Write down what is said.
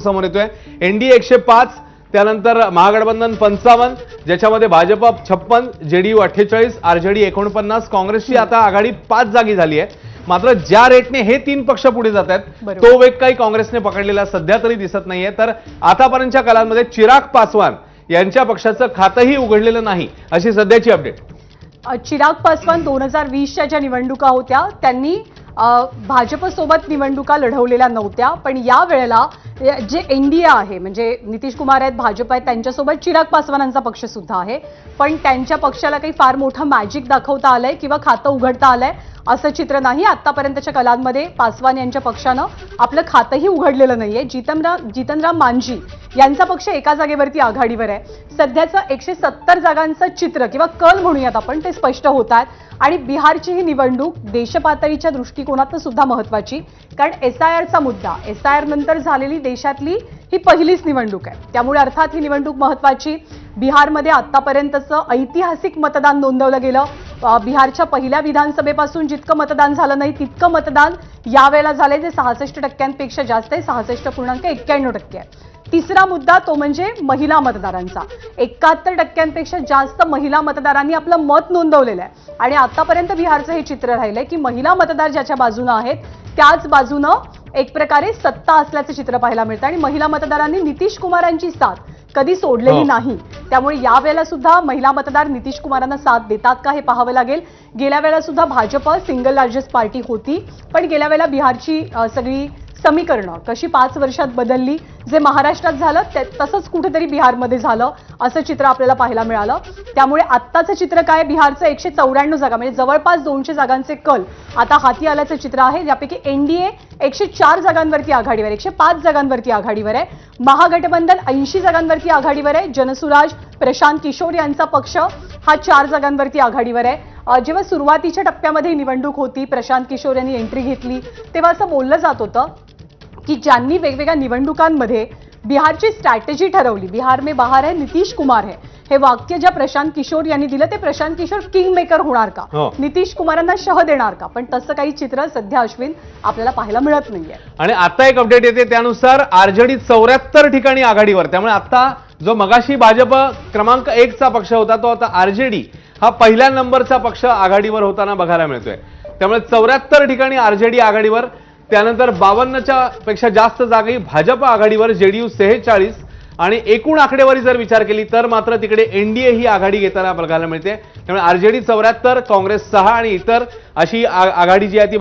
समोर येतोय. एनडीए एकशे पाच त्यानंतर महागठबंधन पंचावन्न ज्याच्यामध्ये भाजप छप्पन जेडीयू अठ्ठेचाळीस आरजेडी एकोणपन्नास काँग्रेसची आता आघाडी पाच जागी झाली आहे. मात्र ज्या रेटने हे तीन पक्ष पुढे जात आहेत. तो वेग काही काँग्रेसने पकडलेला सध्या तरी दिसत नाहीये. तर आतापर्यंतच्या कालांमध्ये चिराग पासवान यांच्या पक्षाचं खातंही उघडलेलं नाही अशी सध्याची अपडेट चिराग पासवान दोन हजार वीसच्या ज्या निवडणुका होत्या त्यांनी भाजपसोबत निवडणुका लढवलेल्या नव्हत्या पण या वेळेला जे एनडीए आहे म्हणजे नितीश कुमार आहेत भाजप आहेत त्यांच्यासोबत चिराग पासवानांचा पक्ष सुद्धा आहे. पण त्यांच्या पक्षाला काही फार मोठं मॅजिक दाखवता आलंय किंवा खातं उघडता आलंय असं चित्र नाही. आतापर्यंतच्या कलांमध्ये पासवान यांच्या पक्षानं आपलं खातंही उघडलेलं नाहीये. जितनराम जितनराम मांझी यांचा पक्ष एका जागेवरती आघाडीवर आहे. सध्याचं एकशे सत्तर जागांचं चित्र किंवा कल म्हणूयात आपण ते स्पष्ट होत आहेत. आणि बिहारची ही निवडणूक देशपातळीच्या दृष्टिकोनातून सुद्धा महत्वाची कारण एस आय आरचा मुद्दा एस आय आर नंतर झालेली देशातली ही पहिलीच निवडणूक आहे. त्यामुळे अर्थात ही निवडणूक महत्वाची. बिहारमध्ये आतापर्यंतचं ऐतिहासिक मतदान नोंदवलं गेलं. बिहारच्या पहिल्या विधानसभेपासून जितकं मतदान झालं नाही तितकं मतदान यावेळेला झालंय जे सहासष्ट टक्क्यांपेक्षा जास्त आहे. सहासष्ट पूर्णांक एक्क्याण्णव टक्के आहे. तिसरा मुद्दा तो म्हणजे महिला मतदारांचा. एकाहत्तर टक्क्यांपेक्षा जास्त महिला मतदारांनी आपलं मत नोंदवलेलं आहे. आणि आतापर्यंत बिहारचं हे चित्र राहिलंय की महिला मतदार ज्याच्या बाजूनं आहेत त्याच बाजूनं एक प्रकारे सत्ता असल्याचं चित्र पाहायला मिळतं आणि महिला मतदारांनी नितीश कुमारांची साथ कधी सोडलेली हो. नाही. त्यामुळे यावेळेला सुद्धा महिला मतदार नितीश कुमारांना साथ देतात का हे पाहावं लागेल. गेल्या वेळेला सुद्धा भाजप सिंगल लार्जेस्ट पार्टी होती. पण गेल्या वेळेला बिहारची सगळी समीकरणं कशी पाच वर्षात बदलली जे महाराष्ट्रात झालं ते तसंच कुठेतरी बिहारमध्ये झालं असं चित्र आपल्याला पाहायला मिळालं. त्यामुळे आत्ताचं चित्र काय? बिहारचं एकशे चौऱ्याण्णव जागा म्हणजे जवळपास दोनशे जागांचे कल. आता हाती आल्याचं चित्र आहे यापैकी एनडीए एकशे चार जागांवरती आघाडीवर एकशे पाच जागांवरती आघाडीवर आहे. महागठबंधन ऐंशी जागांवरती आघाडीवर आहे जनसुराज प्रशांत किशोर यांचा पक्ष हा चार जागांवरती आघाडीवर आहे. जेव्हा सुरुवातीच्या टप्प्यामध्ये निवडणूक होती प्रशांत किशोर यांनी एंट्री घेतली तेव्हा असं बोललं जात होतं की ज्यांनी वेगवेगळ्या निवडणुकांमध्ये बिहारची स्ट्रॅटेजी ठरवली. बिहार में बाहर है नितीश कुमार है. हे वाक्य ज्या प्रशांत किशोर यांनी दिलं ते प्रशांत किशोर किंग मेकर होणार का? हो. नितीश कुमारांना शह देणार का? पण तसं काही चित्र सध्या अश्विन आपल्याला पाहायला मिळत नाहीये. आणि आता एक अपडेट येते त्यानुसार आरजेडी चौऱ्याहत्तर ठिकाणी आघाडीवर. त्यामुळे आता जो मगाशी भाजप क्रमांक एकचा पक्ष होता तो आता आरजेडी हा पहिल्या नंबरचा पक्ष आघाडीवर होताना बघायला मिळतोय. त्यामुळे चौऱ्याहत्तर ठिकाणी आरजेडी आघाडीवर. त्यानंतर बावन्नच्या पेक्षा जास्त जागी भाजप आघाडीवर जेडीयू सेहेचाळीस आणि एकूण आकडेवारी जर विचार केली तर मात्र तिकडे एनडीए ही आघाडी घेताना बघायला मिळते. त्यामुळे आरजेडी चौऱ्याहत्तर काँग्रेस सहा आणि इतर अशी आघाडी जी आहे ती